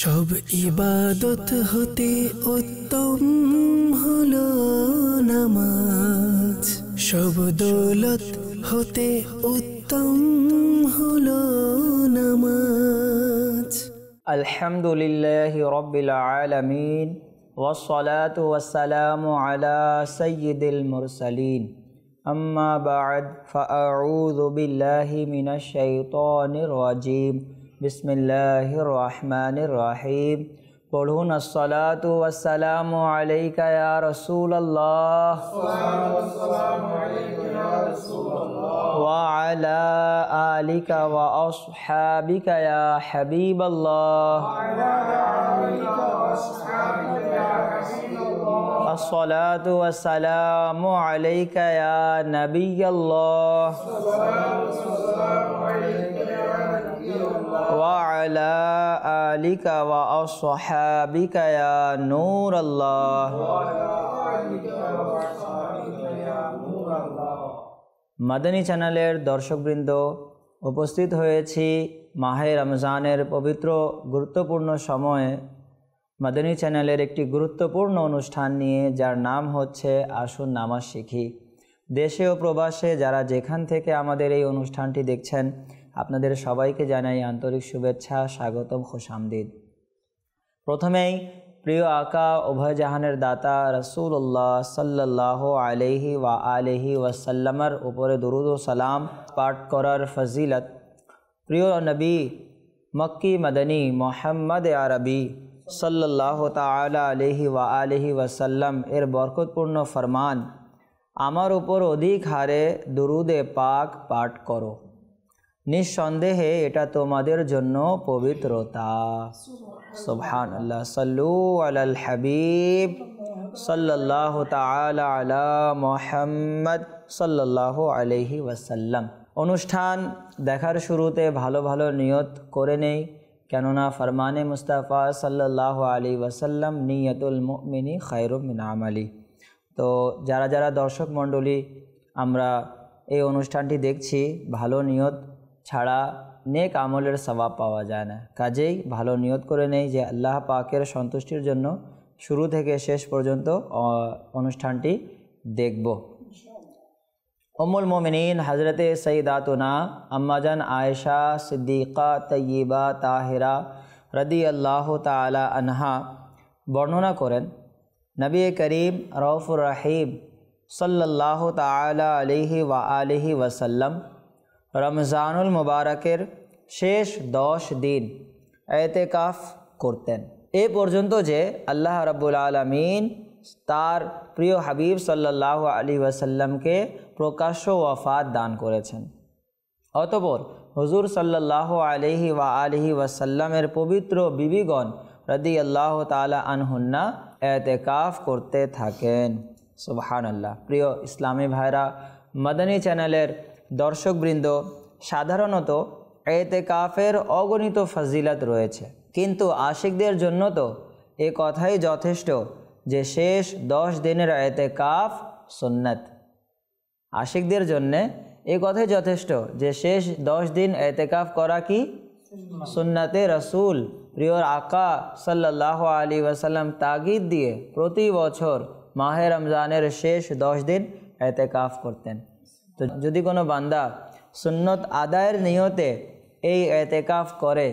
সব ইবাদত হতে উত্তম হলো নামাজ সব দৌলত হতে উত্তম হলো নামাজ الحمد لله رب العالمين والصلاة والسلام على سيد المرسلين أما بعد فأعوذ بالله من الشيطان الرجيم بسم الله الرحمن الرحيم পড়ুন الصلاة والسلام عليك يا رسول الله وعلى آلك وأصحابك يا حبيب الله الصلاة والسلام عليك يا نبي الله وعلى آلك وأصحابك يا نور الله মাদানী চ্যানেলের দর্শকবৃন্দ উপস্থিত হয়েছি মাহে রমজানের পবিত্র গুরুত্বপূর্ণ সময়ে মাদানী চ্যানেলের একটি গুরুত্বপূর্ণ অনুষ্ঠান নিয়ে যার নাম হচ্ছে আসুন নামাজ শিখি দেশে ও প্রবাসে যারা যেখান থেকে আমাদের এই অনুষ্ঠানটি দেখছেন আপনাদের সবাইকে জানাই আন্তরিক শুভেচ্ছা, স্বাগতম খুশামদিদ প্রথমেই, প্রিয় আকা উভয় জাহানের দাতা রসুল্লাহ সাল্লাহ আলহি ওয়া আলহি ওয়াসাল্লামার উপরে দরুদ সালাম পাঠ করার ফজিলত। প্রিয় নবী, মক্কি মদনী মোহাম্মদ আরবি সাল্লাহ তালা আলহি ওয়া আলহি ওয়াসাল্লাম এর বরকতপূর্ণ ফরমান, আমার উপর অধিক হারে দুরুদে পাক পাঠ করো। নিঃসন্দেহে এটা তোমাদের জন্য পবিত্রতা। সুবহান আল্লাহ সাল্লু আলাল হাবিব। সাল্লাহ তালা আলা মোহাম্মদ সাল্লাহ আলহি ওয়াসাল্লাম। অনুষ্ঠান দেখার শুরুতে ভালো ভালো নিয়ত করে নেই, কেননা ফরমানে মুস্তাফা সাল্লাহ আলী ওয়াসাল্লাম নিয়তুল মিনি খায়রুমিন আমালি। তো যারা যারা দর্শক মণ্ডলী, আমরা এই অনুষ্ঠানটি দেখছি, ভালো নিয়ত ছাড়া নেক আমলের স্বভাব পাওয়া যায় না। কাজেই ভালো নিয়ত করে নেই যে আল্লাহ পাকের সন্তুষ্টির জন্য শুরু থেকে শেষ পর্যন্ত অনুষ্ঠানটি দেখব। অমুল মোমিনিন হজরতে সঈদাতুনা আম্মাজান আয়েশা সিদ্দিকা তয়্যিবা তাহিরা রদি আল্লাহ তালা আনহা বর্ণনা করেন, নবী করিম রৌফুর রাহিম সাল্লাহ তালা আলিহি ওয়া আলিহি ওয়াসাল্লাম রমজানুল মুবারকের শেষ দশ দিন এতেকাফ করতেন। এ পর্যন্ত যে আল্লাহ রাবুল আলমিন তার প্রিয় হাবিব সাল্লাহ আলী ওয়াসাল্লামকে প্রকাশ্য ওয়াফাত দান করেছেন। অতপর হুজুর সাল্লাহ আলহি ওয়া আলহি ওয়াসাল্লামের পবিত্র বিবিগণ রদি আল্লাহ তালা আনহুন্না এতেকাফ করতে থাকেন। সুবহান আল্লাহ প্রিয় ইসলামী ভাইরা, মাদানী চ্যানেলের দর্শকবৃন্দ, সাধারণত এতেকাফের অগণিত ফজিলত রয়েছে। কিন্তু আশিকদের জন্য তো এ কথাই যথেষ্ট যে শেষ দশ দিনের এতেকাফ সুন্নত। আশিকদের জন্যে এ কথাই যথেষ্ট যে শেষ দশ দিন এতেকাফ করা কি? সুন্নাতে রসুল প্রিয়র আকা সাল্লাহ আলী ওয়াসাল্লাম তাগিদ দিয়ে প্রতি বছর মাহে রমজানের শেষ দশ দিন এতেকাফ করতেন। তো যদি কোনো বান্দা সুন্নত আদায়ের নিয়তে এই এতেকাফ করে,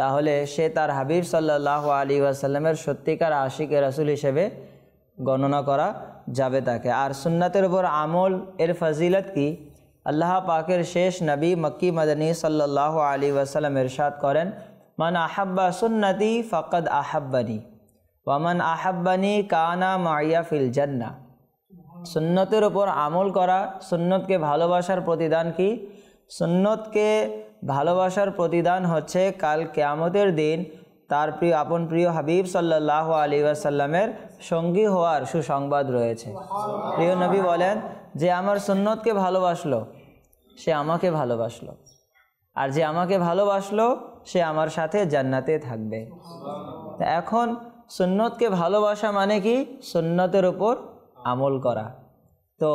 তাহলে সে তার হাবিব সাল্লাহ আলী ওয়াসাল্লামের সত্যিকার আশিকে রসুল হিসেবে গণনা করা যাবে তাকে। আর সুন্নাতের উপর আমল, এর ফজিলত কি? আল্লাহ পাকের শেষ নবী মক্কি মদনী সাল্লাহ আলী ওয়াসাল্লাম এরশাদ করেন, মান আহাব্বা সুন্নতি ফকদ আহাব্বানি ওয়ামান আহাব্বানি কানা মাইয়া ফিল জান্না সুন্নতের ওপর আমল করা, সুন্নতকে ভালোবাসার প্রতিদান কি? সুন্নতকে ভালোবাসার প্রতিদান হচ্ছে কাল কেয়ামতের দিন তার প্রিয়, আপন প্রিয় হাবিব সাল্লাহ আলী আসাল্লামের সঙ্গী হওয়ার সুসংবাদ রয়েছে। প্রিয় নবী বলেন, যে আমার সুন্নতকে ভালোবাসলো, সে আমাকে ভালোবাসলো। আর যে আমাকে ভালোবাসলো, সে আমার সাথে জান্নাতে থাকবে। এখন, সুন্নতকে ভালোবাসা মানে কি? সুন্নতের ওপর আমল করা। তো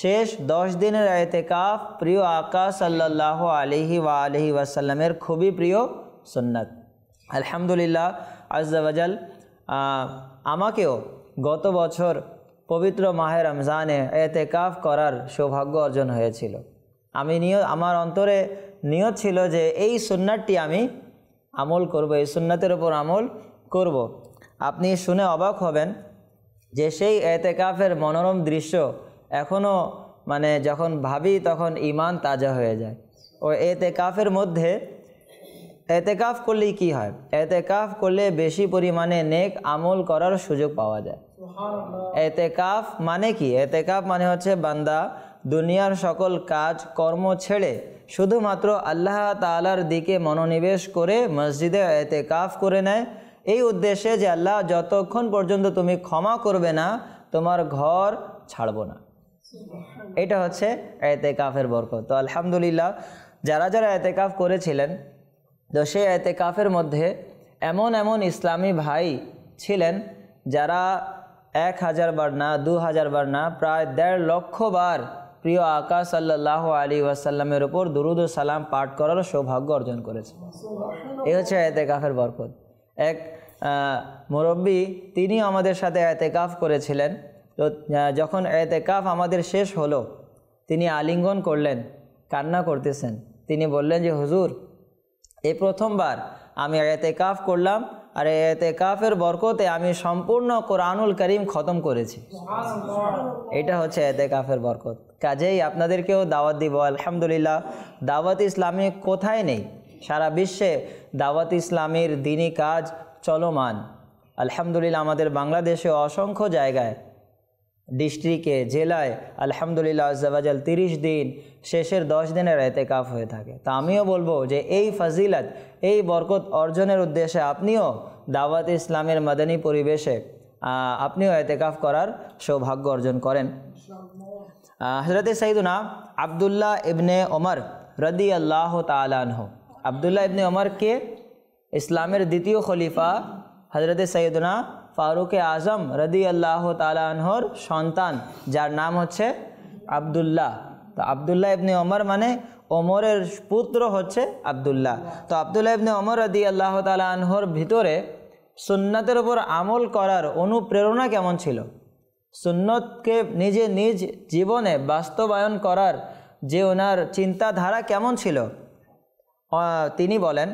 শেষ দশ দিনের এতেকাফ প্রিয় আকা সাল্লাহ আলিহি ওয়া আলহি ওয়াসাল্লামের খুবই প্রিয় সুন্নত। আলহামদুলিল্লাহ আজাল আমাকেও গত বছর পবিত্র মাহে রমজানে এতেকাফ করার সৌভাগ্য অর্জন হয়েছিল। আমি নিয়, আমার অন্তরে নিয়ত ছিল যে এই সুন্নাতটি আমি আমল করব, এই সুন্নাতের ওপর আমল করব। আপনি শুনে অবাক হবেন যে সেই এতেকাফের মনোরম দৃশ্য এখনও মানে যখন ভাবি তখন ইমান তাজা হয়ে যায়। ও এতেকাফের মধ্যে এতেকাফ করলেই কি হয়? এতেকাফ করলে বেশি পরিমাণে নেক আমল করার সুযোগ পাওয়া যায়। এতেকাফ মানে কি? এতেকাফ মানে হচ্ছে বান্দা দুনিয়ার সকল কাজ কর্ম ছেড়ে শুধুমাত্র আল্লাহ তালার দিকে মনোনিবেশ করে মসজিদে এতেকাফ করে নেয়। এই উদ্দেশ্যে যে আল্লাহ যতক্ষণ পর্যন্ত তুমি ক্ষমা করবে না তোমার ঘর ছাড়বো না। এটা হচ্ছে এতেকাফের বরকত। তো আলহামদুলিল্লাহ যারা যারা এতেকাফ করেছিলেন তো সেই এতেকাফের মধ্যে এমন এমন ইসলামী ভাই ছিলেন যারা এক হাজার বার না দু হাজার বার না প্রায় দেড় লক্ষ বার প্রিয় আকা সাল্লাহ আলী ওয়াসাল্লামের ওপর দুরুদ সালাম পাঠ করার সৌভাগ্য অর্জন করেছে। এই হচ্ছে এতেকাফের বরকত। এক মুরব্বী তিনি আমাদের সাথে এতেকাফ করেছিলেন। তো যখন এতেকাফ আমাদের শেষ হলো তিনি আলিঙ্গন করলেন কান্না করতেছেন। তিনি বললেন যে হুজুর এই প্রথমবার আমি এতেকাফ করলাম আর এতেকাফের বরকতে আমি সম্পূর্ণ কোরআনুল করিম খতম করেছি। এটা হচ্ছে এতেকাফের বরকত। কাজেই আপনাদেরকেও দাওয়াত দিব। আলহামদুলিল্লাহ দাওয়াত ইসলামী কোথায় নেই? সারা বিশ্বে দাওয়াত ইসলামীর দিনী কাজ চলমান। আলহামদুলিল্লাহ, আমাদের বাংলাদেশে অসংখ্য জায়গায়, ডিস্ট্রিক্টে, জেলায় আলহামদুলিল্লাহ আজাল তিরিশ দিন, শেষের দশ দিনের এতেকাফ হয়ে থাকে। তা আমিও বলব যে এই ফাজিলত, এই বরকত অর্জনের উদ্দেশ্যে আপনিও দাওয়াত ইসলামের মাদানী পরিবেশে আপনিও এতেকাফ করার সৌভাগ্য অর্জন করেন। হজরত সঈদুনা আবদুল্লাহ ইবনে ওমর রদি আল্লাহ তালানহ আবদুল্লাহ ইবনে ওমর কে? ইসলামের দ্বিতীয় খলিফা হজরত সৈয়দনা ফারুক আজম রদি আল্লাহ তালাহর সন্তান, যার নাম হচ্ছে আবদুল্লাহ। তো আবদুল্লাহ ইবনে ওমর মানে ওমরের পুত্র হচ্ছে আবদুল্লাহ। তো আবদুল্লাহ ইবনে ওমর রদি আল্লাহ তালাহর ভিতরে সুন্নতের ওপর আমল করার অনুপ্রেরণা কেমন ছিল? সুন্নতকে নিজে নিজ জীবনে বাস্তবায়ন করার যে ওনার চিন্তাধারা কেমন ছিল? তিনি বলেন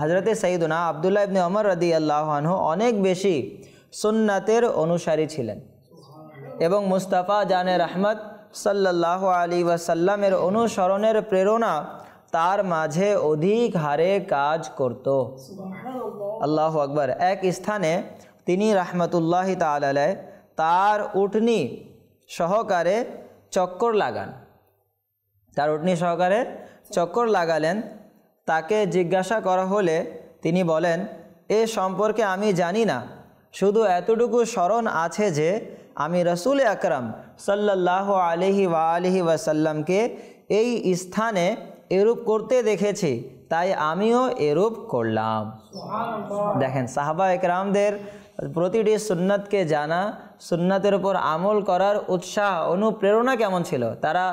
হজরতে সঈদুনা আবদুল্লাহ ইবনে অমর রদি আল্লাহানহু অনেক বেশি সুন্নাতের অনুসারী ছিলেন। এবং মুস্তাফা জানের আহমদ সাল্লাহ আলী ওয়াসাল্লামের অনুসরণের প্রেরণা তার মাঝে অধিক হারে কাজ করত। আল্লাহ আকবর। এক স্থানে তিনি রাহমতুল্লাহ তালায় তার উঠনি সহকারে চক্কর লাগান। তার উঠনি সহকারে চক্কর লাগালেন তাকে জিজ্ঞাসা করা হলে তিনি বলেন এ সম্পর্কে আমি জানি না। শুধু এতটুকু স্মরণ আছে যে আমি রসুল আকরম সাল্লাহ আলহি ওয়া আলহি ওয়াসাল্লামকে এই স্থানে এরূপ করতে দেখেছি তাই আমিও এরূপ করলাম। দেখেন সাহাবা একরামদের প্রতিটি সুন্নতকে জানা সুন্নতের উপর আমল করার উৎসাহ অনুপ্রেরণা কেমন ছিল? তারা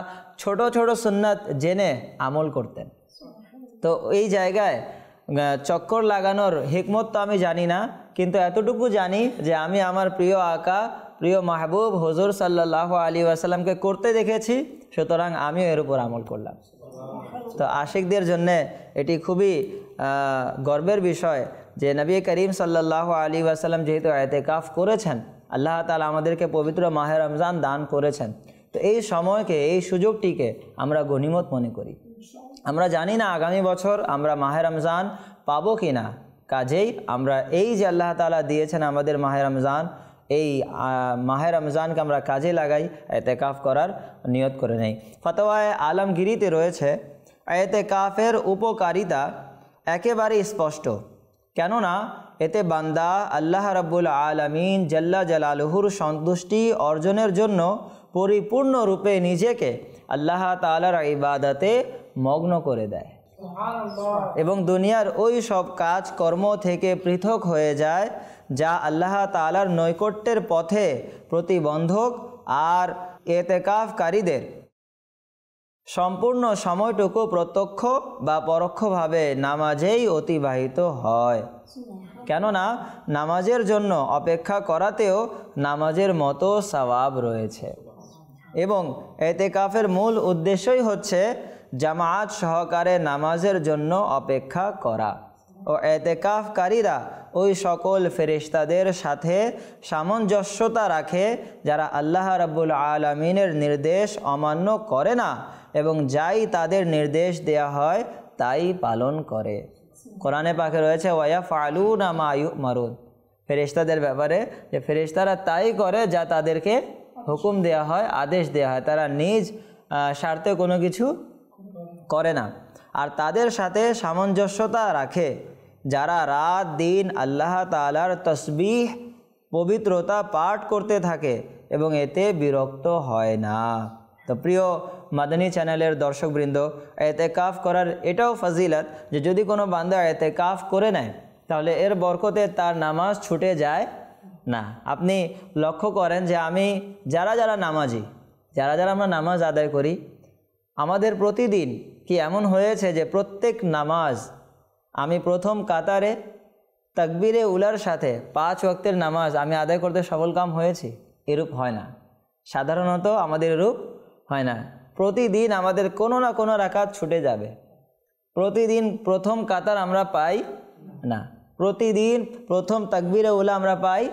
ছোট ছোট সুন্নত জেনে আমল করতেন। তো এই জায়গায় চক্কর লাগানোর হিকমত তো আমি জানি না, কিন্তু এতটুকু জানি যে আমি আমার প্রিয় আকা, প্রিয় মাহবুব হজুর সাল্লাহ আলী আসাল্লামকে করতে দেখেছি, সুতরাং আমিও এর উপর আমল করলাম। তো আশিকদের জন্য এটি খুবই গর্বের বিষয় যে নবী করিম সাল্লাহ আলী আসাল্লাম যেহেতু এতেকাফ করেছেন, আল্লাহ তালা আমাদেরকে পবিত্র মাহের রমজান দান করেছেন। তো এই সময়কে, এই সুযোগটিকে আমরা গণিমত মনে করি। আমরা জানি না আগামী বছর আমরা মাহে রমজান পাবো কি না। কাজেই আমরা এই যে আল্লাহ তালা দিয়েছেন আমাদের মাহে রমজান, এই মাহে রমজানকে আমরা কাজে লাগাই, এতেকাফ করার নিয়ত করে নেই। ফতোয়ায় আলমগিরিতে রয়েছে, এতেকাফের উপকারিতা একেবারেই স্পষ্ট। কেননা এতে বান্দা আল্লাহ রব্বুল আলমিন জাল্লা জালালহুর সন্তুষ্টি অর্জনের জন্য পরিপূর্ণরূপে নিজেকে আল্লাহ তালার ইবাদতে মগ্ন করে দেয়। এবং দুনিয়ার ওই সব কাজ কর্ম থেকে পৃথক হয়ে যায় যা আল্লাহ তালার নৈকট্যের পথে প্রতিবন্ধক আর এতেকাফকারীদের। সম্পূর্ণ সময়টুকু প্রত্যক্ষ বা পরোক্ষভাবে নামাজেই অতিবাহিত হয়। কেননা নামাজের জন্য অপেক্ষা করাতেও নামাজের মতো সওয়াব রয়েছে। এবং এতেকাফের মূল উদ্দেশ্যই হচ্ছে জামায়াত সহকারে নামাজের জন্য অপেক্ষা করা। ও এতেকাফকারীরা ওই সকল ফেরিস্তাদের সাথে সামঞ্জস্যতা রাখে যারা আল্লাহ রাব্বুল আলমিনের নির্দেশ অমান্য করে না এবং যাই তাদের নির্দেশ দেয়া হয় তাই পালন করে। কোরআনে পাখে রয়েছে ওয়া ফালু না মায়ু মারুন ফেরেশতাদের ব্যাপারে যে ফেরেশতারা তাই করে যা তাদেরকে হুকুম দেয়া হয়, আদেশ দেয়া হয়। তারা নিজ স্বার্থে কোনো কিছু করে না। আর তাদের সাথে সামঞ্জস্যতা রাখে, যারা রাত দিন আল্লাহ তালার তসবিহ পবিত্রতা পাঠ করতে থাকে এবং এতে বিরক্ত হয় না। তো প্রিয় মাদানী চ্যানেলের দর্শকবৃন্দ, এতেকাফ করার এটাও ফাজিলত যে যদি কোনো বান্দা এতেকাফ করে নেয়, তাহলে এর বরকতে তার নামাজ ছুটে যায় না। আপনি লক্ষ্য করেন যে আমি যারা যারা নামাজি, যারা যারা আমরা নামাজ আদায় করি, আমাদের প্রতিদিন কি এমন হয়েছে যে প্রত্যেক নামাজ আমি প্রথম কাতারে তাকবিরে উলার সাথে পাঁচ ওয়াক্তের নামাজ আমি আদায় করতে সফল কাম হয়েছি? এরূপ হয় না। সাধারণত আমাদের এরূপ হয় না। প্রতিদিন আমাদের কোনো না কোনো রাকাত ছুটে যাবে। প্রতিদিন প্রথম কাতার আমরা পাই না। প্রতিদিন প্রথম তাকবিরে উলা আমরা পাই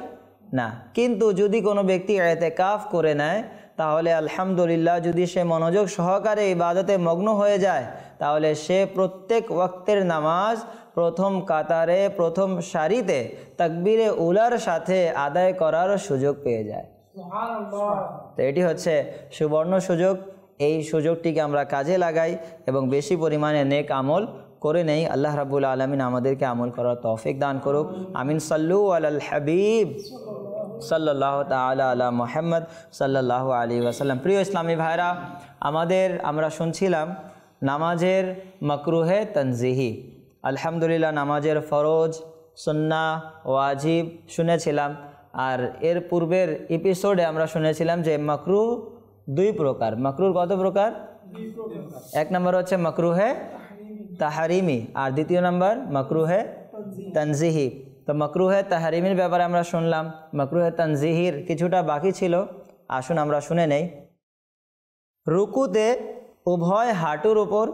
না। কিন্তু যদি কোনো ব্যক্তি এতেকাফ করে নেয় তাহলে আলহামদুলিল্লাহ যদি সে মনোযোগ সহকারে ইবাদতে মগ্ন হয়ে যায় তাহলে সে প্রত্যেক ওয়াক্তের নামাজ প্রথম কাতারে প্রথম সারিতে তাকবিরে উলার সাথে আদায় করার সুযোগ পেয়ে যায়। তো এটি হচ্ছে সুবর্ণ সুযোগ। এই সুযোগটিকে আমরা কাজে লাগাই এবং বেশি পরিমাণে নেক আমল করে নেই। আল্লাহ রাবুল আলমিন আমাদেরকে আমল করার তৌফিক দান করুক। আমিন। সাল্লু আল হাবিব। সাল্লাহ তালা আলা মোহাম্মদ সাল্লাহ আলী ওয়াসাল্লাম। প্রিয় ইসলামী ভাইরা, আমাদের আমরা শুনছিলাম নামাজের মকরুহে তনজিহি। আলহামদুলিল্লাহ নামাজের ফরজ, সুন্না, ওয়াজিব শুনেছিলাম। আর এর পূর্বের এপিসোডে আমরা শুনেছিলাম যে মকরু দুই প্রকার। মকরুর কত প্রকার? এক নম্বর হচ্ছে মকরুহে তাহারিমি, আর দ্বিতীয় নম্বর মকরুহে তনজিহি। তো মকরুহে তাহারিমির ব্যাপারে আমরা শুনলাম। মকরুহে তানজিহির কিছুটা বাকি ছিল। আসুন আমরা শুনে নেই। রুকুতে উভয় হাঁটুর ওপর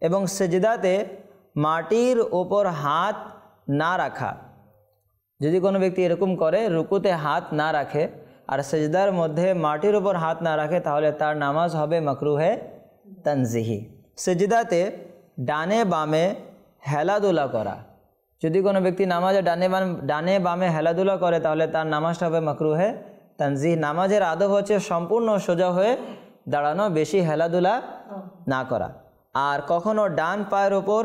এবং সেজদাতে মাটির ওপর হাত না রাখা। যদি কোনো ব্যক্তি এরকম করে, রুকুতে হাত না রাখে আর সেজদার মধ্যে মাটির ওপর হাত না রাখে, তাহলে তার নামাজ হবে মকরুহে তনজিহি সেজদাতে ডানে বামে হেলাদুলা করা। যদি কোনো ব্যক্তি নামাজে ডানে বাম ডানে বামে হেলাধুলা করে তাহলে তার নামাজটা হবে মকরুহে তানজিহ। নামাজের আদব হচ্ছে সম্পূর্ণ সোজা হয়ে দাঁড়ানো বেশি হেলাধুলা না করা। আর কখনো ডান পায়ের ওপর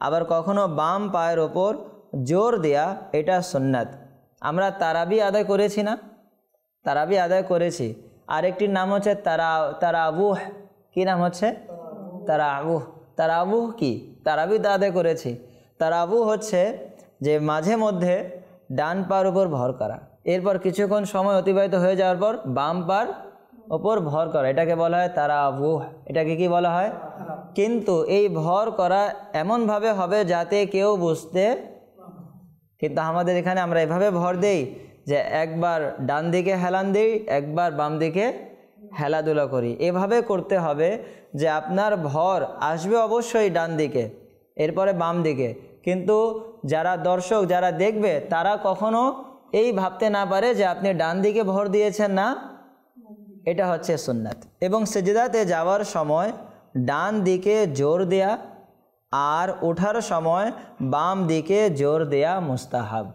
আবার কখনো বাম পায়ের ওপর জোর দেয়া এটা সুন্নাত। আমরা তারাবি আদায় করেছি না? তারাবি আদায় করেছি। আরেকটির নাম হচ্ছে তারা তারাবুহ। কি নাম হচ্ছে? তারাবুহ। তারাবুহ। কি? তারাবি তো আদায় করেছি। তারাবু হচ্ছে যে মাঝে মধ্যে ডান পার উপর ভর করা। এরপর কিছুক্ষণ সময় অতিবাহিত হয়ে যাওয়ার পর বাম পার ওপর ভর করা। এটাকে বলা হয় তারাবুহ এটাকে কি বলা হয়? কিন্তু এই ভর করা এমনভাবে হবে যাতে কেউ বুঝতে কিন্তু আমাদের এখানে আমরা এভাবে ভর দেই যে একবার ডান দিকে হেলান দিই, একবার বাম দিকে হেলাধুলা করি। এভাবে করতে হবে যে আপনার ভর আসবে অবশ্যই ডান দিকে। এরপরে বাম দিকে। কিন্তু যারা দর্শক, যারা দেখবে, তারা কখনো এই ভাবতে না পারে যে আপনি ডান দিকে ভর দিয়েছেন না। এটা হচ্ছে সুন্নাত। এবং সেজদাতে যাওয়ার সময় ডান দিকে জোর দেয়া আর ওঠার সময় বাম দিকে জোর দেয়া মুস্তাহাব।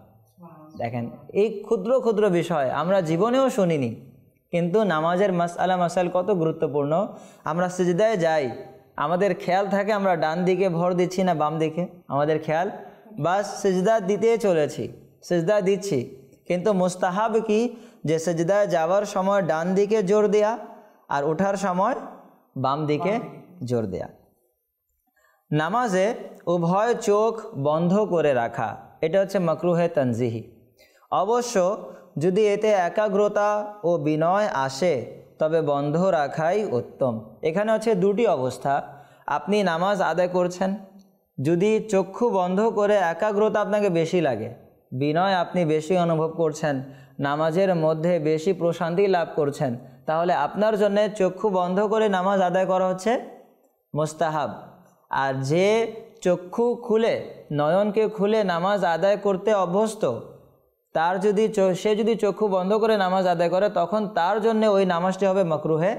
দেখেন, এই ক্ষুদ্র ক্ষুদ্র বিষয় আমরা জীবনেও শুনিনি, কিন্তু নামাজের মাসালা মাসাল কত গুরুত্বপূর্ণ। আমরা সেজদায় যাই আমাদের খেয়াল থাকে, আমরা ডান দিকে ভর দিচ্ছি না বাম দিকে। আমাদের খেয়াল, বাস সেজদা দিতে চলেছি, সেজদা দিচ্ছি। কিন্তু মুস্তাহাব কি? যে সেজদায় যাওয়ার সময় ডান দিকে জোর দেয়া আর ওঠার সময় বাম দিকে জোর দেয়া। নামাজে উভয় চোখ বন্ধ করে রাখা, এটা হচ্ছে মকরুহে তনজিহি। অবশ্য যদি এতে একাগ্রতা ও বিনয় আসে তবে বন্ধ রাখাই উত্তম। এখানে হচ্ছে দুটি অবস্থা। আপনি নামাজ আদায় করছেন। যদি চক্ষু বন্ধ করে একাগ্রতা আপনাকে বেশি লাগে, বিনয় আপনি বেশি অনুভব করছেন, নামাজের মধ্যে বেশি প্রশান্তি লাভ করছেন, তাহলে আপনার জন্য চক্ষু বন্ধ করে নামাজ আদায় করা হচ্ছে মোস্তাহাব। আর যে চক্ষু খুলে, নয়নকে খুলে নামাজ আদায় করতে অভ্যস্ত তার যদি চ- সে যদি চক্ষু বন্ধ করে নামাজ আদায় করে তখন তার জন্য ওই নামাজটি হবে মকরুহে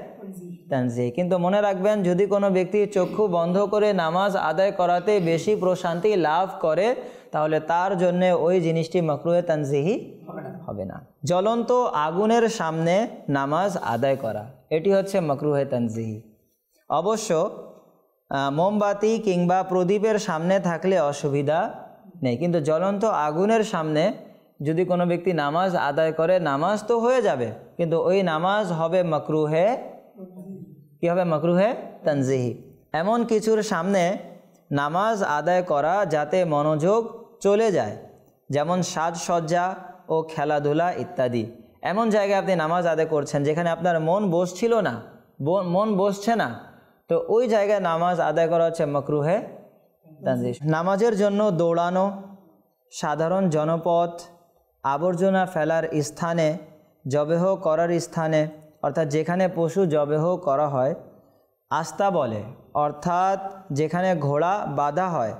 তানজি কিন্তু মনে রাখবেন যদি কোনো ব্যক্তি চক্ষু বন্ধ করে নামাজ আদায় করাতে বেশি প্রশান্তি লাভ করে তাহলে তার জন্য ওই জিনিসটি মকরুহে তানজিহি হবে না। জ্বলন্ত আগুনের সামনে নামাজ আদায় করা এটি হচ্ছে মকরুহে তানজিহি। অবশ্য মোমবাতি কিংবা প্রদীপের সামনে থাকলে অসুবিধা নেই কিন্তু জ্বলন্ত আগুনের সামনে যদি কোনো ব্যক্তি নামাজ আদায় করে, নামাজ তো হয়ে যাবে, কিন্তু ওই নামাজ হবে মকরুহে কি হবে? মকরুহে তানজিহি। এমন কিছুর সামনে নামাজ আদায় করা যাতে মনোযোগ চলে যায়, যেমন সাজসজ্জা ও খেলাধুলা ইত্যাদি। এমন জায়গায় আপনি নামাজ আদায় করছেন যেখানে আপনার মন বসছিল না মন বসছে না, তো ওই জায়গায় নামাজ আদায় করা হচ্ছে মকরুহে নামাজের জন্য দৌড়ানো সাধারণ জনপথ আবর্জনা ফেলার স্থানে জবেহ করার স্থানে, অর্থাৎ যেখানে পশু জবেহ করা হয় আস্তা বলে। অর্থাৎ যেখানে ঘোড়া বাঁধা হয়,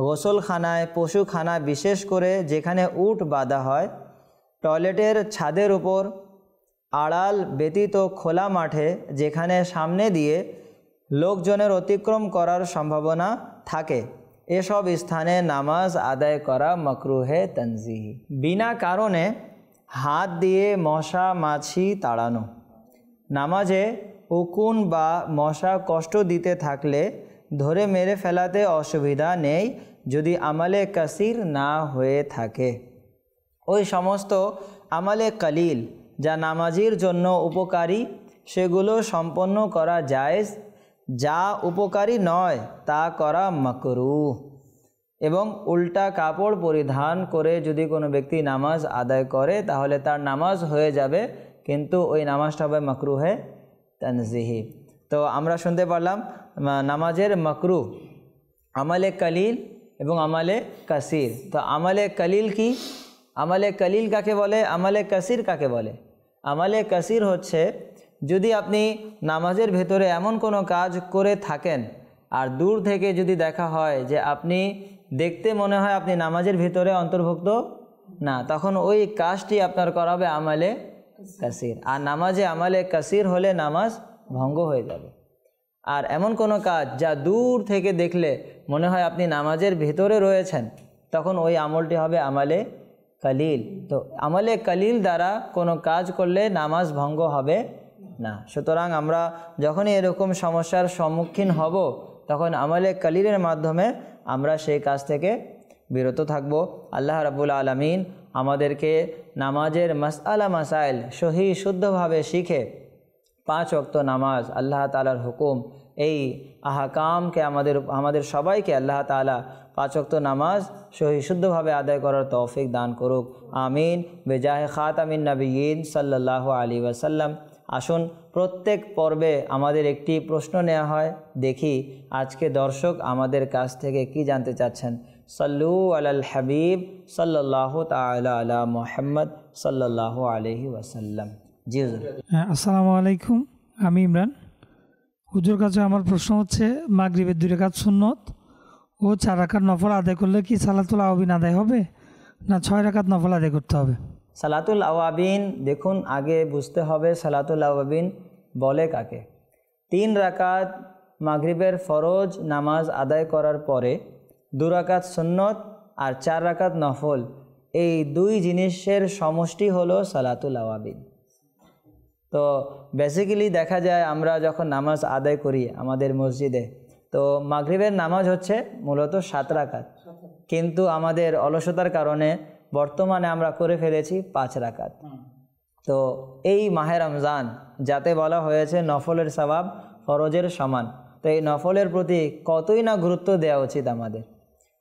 গোসলখানায় পশুখানা বিশেষ করে যেখানে উট বাঁধা হয়, টয়লেটের ছাদের উপর, আড়াল ব্যতীত খোলা মাঠে, যেখানে সামনে দিয়ে লোকজনের অতিক্রম করার সম্ভাবনা থাকে। এসব স্থানে নামাজ আদায় করা মকরুহে তনজিহি। বিনা কারণে হাত দিয়ে মশা, মাছি তাড়ানো। নামাজে উকুন বা মশা কষ্ট দিতে থাকলে ধরে মেরে ফেলাতে অসুবিধা নেই যদি আমালে কাসির না হয়ে থাকে। ওই সমস্ত আমালে কালিল যা নামাজির জন্য উপকারী, সেগুলো সম্পন্ন করা জায়েজ যা উপকারী নয় তা করা মকরু। এবং উল্টা কাপড় পরিধান করে যদি কোনো ব্যক্তি নামাজ আদায় করে, তাহলে তার নামাজ হয়ে যাবে, কিন্তু ওই নামাজটা হবে মকরুহে তানজিহি। তো আমরা শুনতে পারলাম নামাজের মকরু আমালে কালিল এবং আমালে কাসির। তো আমালে কালিল কি? আমালে কালিল কাকে বলে? আমালে কাসির কাকে বলে? আমালে কাসির হচ্ছে যদি আপনি নামাজের ভেতরে এমন কোনো কাজ করে থাকেন, আর দূর থেকে যদি দেখা হয় যে আপনি দেখতে মনে হয় আপনি নামাজের ভেতরে অন্তর্ভুক্ত না, তখন ওই কাজটি আপনার করাবে আমালে কাসির। আর নামাজে আমালে কাসির হলে নামাজ ভঙ্গ হয়ে যাবে। আর এমন কোনো কাজ যা দূর থেকে দেখলে মনে হয় আপনি নামাজের ভেতরে রয়েছেন, তখন ওই আমলটি হবে আমালে কালিল। তো আমালে কালিল দ্বারা কোনো কাজ করলে নামাজ ভঙ্গ হবে না। সুতরাং আমরা যখনই এরকম সমস্যার সম্মুখীন হব, তখন আমালে কালিরের মাধ্যমে আমরা সেই কাজ থেকে বিরত থাকব। আল্লাহ রাবুল আলমিন আমাদেরকে নামাজের মাসআলা, মাসাইল সহি, শুদ্ধভাবে শিখে পাঁচ ওয়াক্ত নামাজ আল্লাহ তালার হুকুম, এই আহাকামকে আমাদের আমাদের সবাইকে আল্লাহ তালা পাঁচ ওয়াক্ত নামাজ সহিশুদ্ধভাবে আদায় করার তৌফিক দান করুক। আমিন। বেজাহে খাত আমিন নবীন সাল্লাহ আলী ওয়াসাল্লাম। আসুন প্রত্যেক পর্বে আমাদের একটি প্রশ্ন নেওয়া হয়, দেখি আজকে দর্শক আমাদের কাছ থেকে কি জানতে চাচ্ছেন। সল্লু আলাল হাবিব সাল্লাহ তালা আলা মোহাম্মদ সাল্লাহ আলহি ওয়াসাল্লাম। জি হুজুর। হ্যাঁ আসসালামু আলাইকুম, আমি ইমরান। হুজুর কাছে আমার প্রশ্ন হচ্ছে, মাগরিবের দুই রেখাত সুন্নত ও চার রাকাত নফল আদায় করলে কি সালাতুল আওবিন আদায় হবে, না ছয় রাখাত নফল আদায় করতে হবে? সালাতুল আওয়াবিন, দেখুন, আগে বুঝতে হবে সালাতুল আওয়াবিন বলে কাকে। তিন রাকাত মাগরিবের ফরজ নামাজ আদায় করার পরে দু রাকাত সুন্নত আর চার রাকাত নফল, এই দুই জিনিসের সমষ্টি হলো সালাতুল আওয়াবিন। তো বেসিক্যালি দেখা যায় আমরা যখন নামাজ আদায় করি আমাদের মসজিদে, তো মাগরিবের নামাজ হচ্ছে মূলত সাত রাকাত। কিন্তু আমাদের অলসতার কারণে বর্তমানে আমরা করে ফেলেছি পাঁচ রাকাত। তো এই মাহে রমজান যাতে বলা হয়েছে নফলের স্বভাব ফরজের সমান তো এই নফলের প্রতি কতই না গুরুত্ব দেওয়া উচিত আমাদের।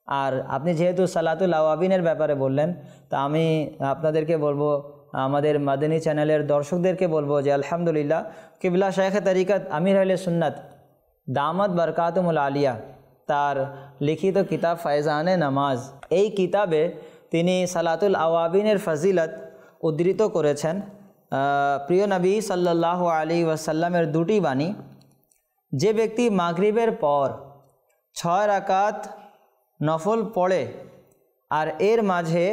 আর আপনি যেহেতু সালাতুল আওয়াবিনের ব্যাপারে বললেন তা আমি আপনাদেরকে বলব আমাদের মাদানী চ্যানেলের দর্শকদেরকে বলব যে আলহামদুলিল্লাহ কিবলা শেখ তারিকাত আমির আল সুন্নাত দামাত বরকাতমুল আলিয়া তার লিখিত কিতাব ফায়জানে নামাজ এই কিতাবে তিনি সালাতুল আওয়াবিনের ফজিলত উদ্ধৃত করেছেন। প্রিয় নবী সাল্লাহ আলী ওয়াসাল্লামের দুটি বাণী। যে ব্যক্তি মাগরিবের পর ছয় রাকাত নফল পড়ে আর এর মাঝে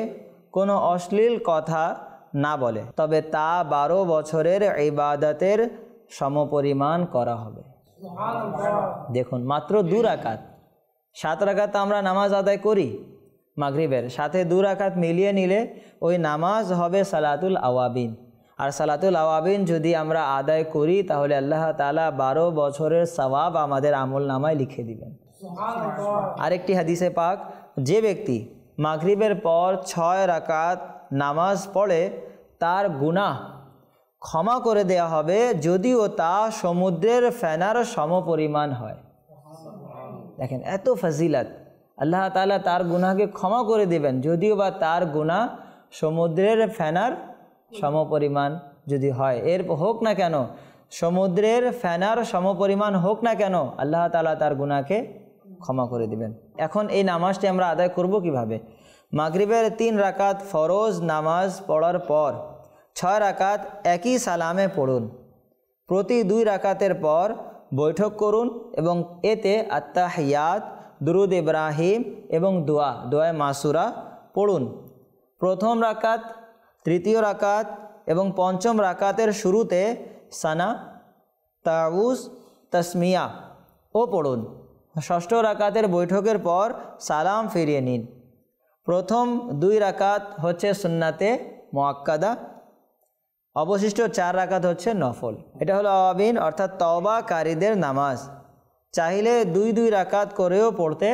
কোনো অশ্লীল কথা না বলে তবে তা বারো বছরের ইবাদতের সমপরিমাণ করা হবে। দেখুন মাত্র দু রাকাত। সাত রাকাত আমরা নামাজ আদায় করি মাগরিবের। সাথে দু রাকাত মিলিয়ে নিলে ওই নামাজ হবে সালাতুল আওয়াবিন। আর সালাতুল আওয়াবিন যদি আমরা আদায় করি তাহলে আল্লাহ তালা বারো বছরের সওয়াব আমাদের আমল নামায় লিখে দিবেন। আরেকটি হাদিসে পাক যে ব্যক্তি মাগরিবের পর ছয় রাকাত নামাজ পড়ে তার গুনাহ ক্ষমা করে দেয়া হবে যদিও তা সমুদ্রের ফেনার সমপরিমাণ হয়। দেখেন এত ফজিলত। আল্লাহ তাআলা তার গুনাহকে ক্ষমা করে দেবেন, যদিও বা তার গুনাহ সমুদ্রের ফেনার সমপরিমাণ যদি হয়। এর হোক না কেন, সমুদ্রের ফেনার সমপরিমাণ হোক না কেন, আল্লাহ তালা তার গুনাহকে ক্ষমা করে দিবেন। এখন এই নামাজটি আমরা আদায় করব কীভাবে? মাগরিবের তিন রাকাত ফরজ নামাজ পড়ার পর, ছয় রাকাত একই সালামে পড়ুন। প্রতি দুই রাকাতের পর বৈঠক করুন এবং এতে আত্মাহিয়াত দুরুদ ইব্রাহিম এবং দোয়া, দোয়ায় মাসুরা পড়ুন। প্রথম রাকাত, তৃতীয় রাকাত এবং পঞ্চম রাকাতের শুরুতে সানা, তাউস, তসমিয়া ও পড়ুন। ষষ্ঠ রাকাতের বৈঠকের পর সালাম ফিরিয়ে নিন। প্রথম দুই রাকাত হচ্ছে সুন্নাতে মোয়াক্কাদা অবশিষ্ট চার রাকাত হচ্ছে নফল। এটা হলো আওয়াবিন, অর্থাৎ তওবাকারীদের নামাজ। চাইলে দুই দুই রাকাত করেও পড়তে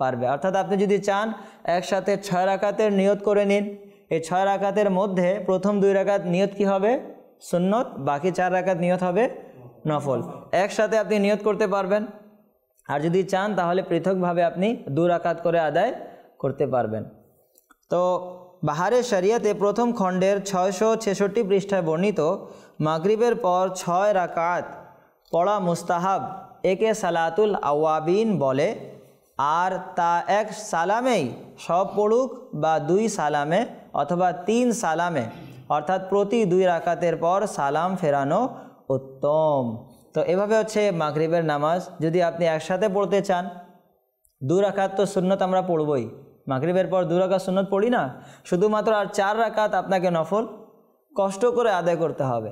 পারবে। অর্থাৎ আপনি যদি চান একসাথে ছয় রাকাতের নিয়ত করে নিন, এই ছয় রাকাতের মধ্যে প্রথম দুই রাকাত নিয়ত কি হবে? সুন্নত, বাকি চার রাকাত নিয়ত হবে নফল। একসাথে আপনি নিয়ত করতে পারবেন। আর যদি চান, তাহলে পৃথকভাবে আপনি দু রাকাত করে আদায় করতে পারবেন। তো বাহারে শরিয়াতে প্রথম খণ্ডের ছয়শো ছেষট্টি পৃষ্ঠায় বর্ণিত, মাগরিবের পর ছয় রাকাত পড়া মুস্তাহাব একে সালাতুল আওয়াবিন বলে। আর তা এক সালামেই সব পড়ুক বা দুই সালামে অথবা তিন সালামে, অর্থাৎ প্রতি দুই রাকাতের পর সালাম ফেরানো উত্তম। তো এভাবে হচ্ছে মাগরিবের নামাজ, যদি আপনি একসাথে পড়তে চান। দু রাকাত তো সুন্নত আমরা পড়বই। মাগরিবের পর দু রাকাত সুন্নত পড়ি না, শুধুমাত্র আর চার রাকাত আপনাকে নফল কষ্ট করে আদায় করতে হবে।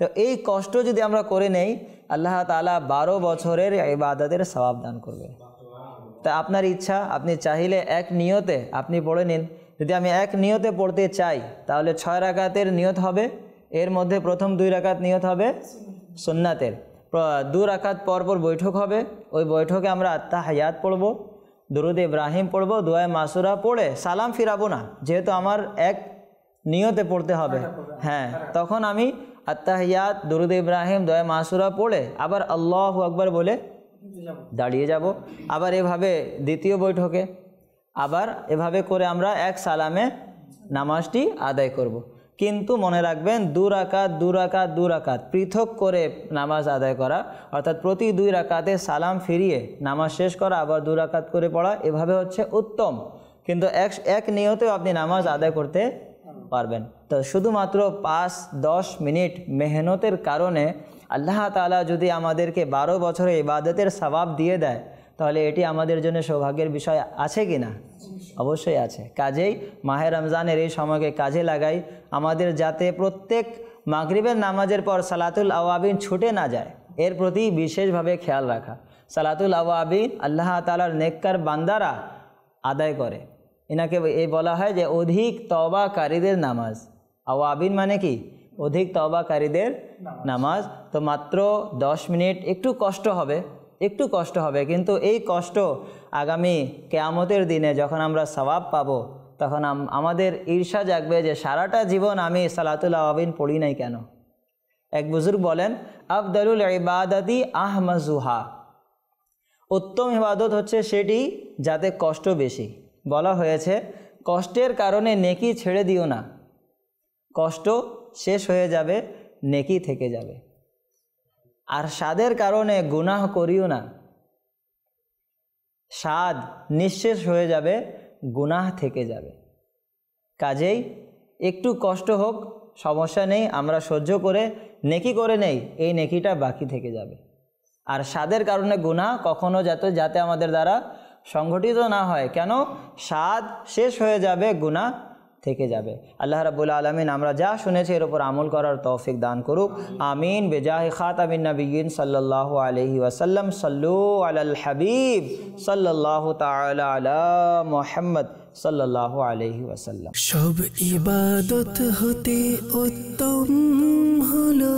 তো এই কষ্ট যদি আমরা করে নেই, আল্লাহ তালা বারো বছরের ইবাদতের সবাব দান করবে। তা আপনার ইচ্ছা, আপনি চাইলে এক নিয়তে আপনি পড়ে নিন। যদি আমি এক নিয়তে পড়তে চাই, তাহলে ছয় রাকাতের নিয়ত হবে। এর মধ্যে প্রথম দুই রাকাত নিয়ত হবে সুন্নাতের। দু রাকাত পর পর বৈঠক হবে। ওই বৈঠকে আমরা আত্মা হায়াত পড়ব, দুরুদ ইব্রাহিম পড়ব, দোয়ায় মাসুরা পড়ে সালাম ফিরাবো না। যেহেতু আমার এক নিয়তে পড়তে হবে। হ্যাঁ তখন আমি আত্মাহিয়াত দুরুদ ইব্রাহিম, দয়া মাসুরা পড়ে, আবার আল্লাহ আকবার বলে দাঁড়িয়ে যাব আবার এভাবে দ্বিতীয় বৈঠকে, আবার এভাবে করে আমরা এক সালামে নামাজটি আদায় করব। কিন্তু মনে রাখবেন, দু রাকাত দু রাকাত দু রাকাত, পৃথক করে নামাজ আদায় করা, অর্থাৎ প্রতি দুই রাকাতে সালাম ফিরিয়ে নামাজ শেষ করা, আবার দু রাকাত করে পড়া, এভাবে হচ্ছে উত্তম কিন্তু এক এক নিয়তেও আপনি নামাজ আদায় করতে পারবেন। তো শুধুমাত্র পাঁচ, দশ মিনিট মেহনতের কারণে আল্লাহ তাআলা যদি আমাদেরকে বারো বছরে ইবাদতের সবাব দিয়ে দেয়, তাহলে এটি আমাদের জন্য সৌভাগ্যের বিষয় আছে কি না? অবশ্যই আছে। কাজেই মাহে রমজানের এই সময়কে কাজে লাগাই, আমাদের যাতে প্রত্যেক মাগরিবের নামাজের পর সালাতুল আওয়াবিন ছুটে না যায়, এর প্রতি বিশেষভাবে খেয়াল রাখা। সালাতুল আওয়াবিন আল্লাহ তালার নেককার বান্দারা আদায় করে। এনাকে এই বলা হয় যে অধিক তবাকারীদের নামাজ। আওয়াবিন মানে কি? অধিক তবাকারীদের নামাজ। তো মাত্র দশ মিনিট একটু কষ্ট হবে একটু কষ্ট হবে। কিন্তু এই কষ্ট আগামী কেয়ামতের দিনে যখন আমরা সবাব পাবো তখন আম- আমাদের ঈর্ষা জাগবে যে সারাটা জীবন আমি সালাতুল আওয়াবিন পড়ি নাই কেন? এক বুজুর্গ বলেন আফদালুল ইবাদাতি আহমাজুহা। উত্তম ইবাদত হচ্ছে সেটি যাতে কষ্ট বেশি। বলা হয়েছে, কষ্টের কারণে নেকি ছেড়ে দিও না। কষ্ট শেষ হয়ে যাবে, নেকি থেকে যাবে। আর স্বাদের কারণে গুনাহ করিও না। স্বাদ নিঃশেষ হয়ে যাবে, গুনাহ থেকে যাবে। কাজেই একটু কষ্ট হোক, সমস্যা নেই, আমরা সহ্য করে নেকি করে নেই, এই নেকিটা বাকি থেকে যাবে। আর স্বাদের কারণে গুনাহ কখনো যাতে যাতে আমাদের দ্বারা সংগঠিত না হয়, কেন? স্বাদ শেষ হয়ে যাবে, গুনাহ থেকে যাবে। আল্লাহ রাবুল আলমিন আমরা যা শুনেছি এর উপর আমল করার তৌফিক দান করুক। আমিন। বেজাহ খাত আমিন নবীন সাল্লাহ আলহি ওয়াসাল্লাম। সাল্লু আল হাবিব সাল্লাহ তালা মোহাম্মদ সাল্লাহ আলহি ওয়াসাল্লাম। সব ইবাদত হতে উত্তম হলো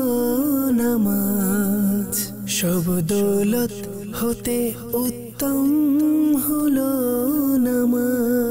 নামাজ। সব দৌলত হতে উত্তম तं हुलो नमः।